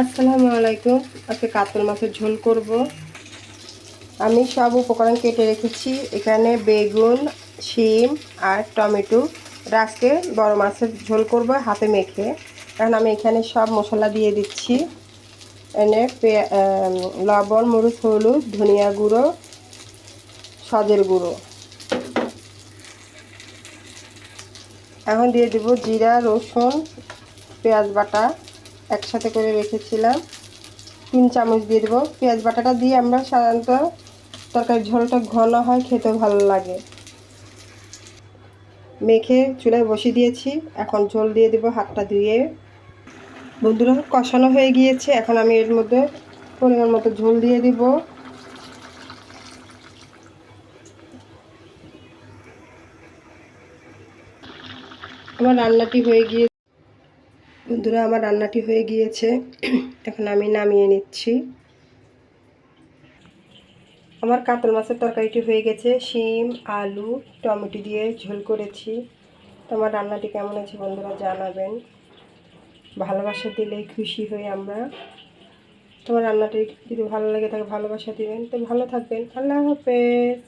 আসসালামু আলাইকুম। আজকে কাতল মাছের ঝোল করব। আমি সব উপকরণ কেটে রেখেছি। এখানে বেগুন, শিম আর টমেটো। আজকে বড় মাছের ঝোল করব হাতে মেখে। কারণ আমি এখানে সব মশলা দিয়ে দিচ্ছি। এনে লবণ, মরিচ, হলুদ, ধনিয়া গুঁড়ো, সজের গুঁড়ো। এখন দিয়ে দেব জিরা, রসুন, পেঁয়াজ বাটা। একসাথে করে রেখেছিলাম। তিন চামচ দিয়ে দেবো। পেঁয়াজ বাটাটা দিয়ে আমরা সাধারণত তরকারির ঝোলটা ঘন হয় খেতে ভালো লাগে। মেখে চুলায় বসিয়ে দিয়েছি। এখন ঝোল দিয়ে দেবো হাতটা ধুয়ে। বন্ধুরা, কষানো হয়ে গিয়েছে। এখন আমি এর মধ্যে পরিমাণ মতো ঝোল দিয়ে দিব। আমার রান্নাটি হয়ে গিয়ে বন্ধুরা, আমার রান্নাটি হয়ে গিয়েছে। এখন আমি নামিয়ে নিচ্ছি। আমার কাতল মাছের তরকারিটি হয়ে গেছে। শিম, আলু, টমেটো দিয়ে ঝোল করেছি। তো আমার রান্নাটি কেমন আছে বন্ধুরা জানাবেন। ভালোবাসা দিলেই খুশি হই আমরা। তোমার রান্নাটি যদি ভালো লাগে তাকে ভালোবাসা দিবেন। তো ভালো থাকবেন। আল্লাহ হাফেজ।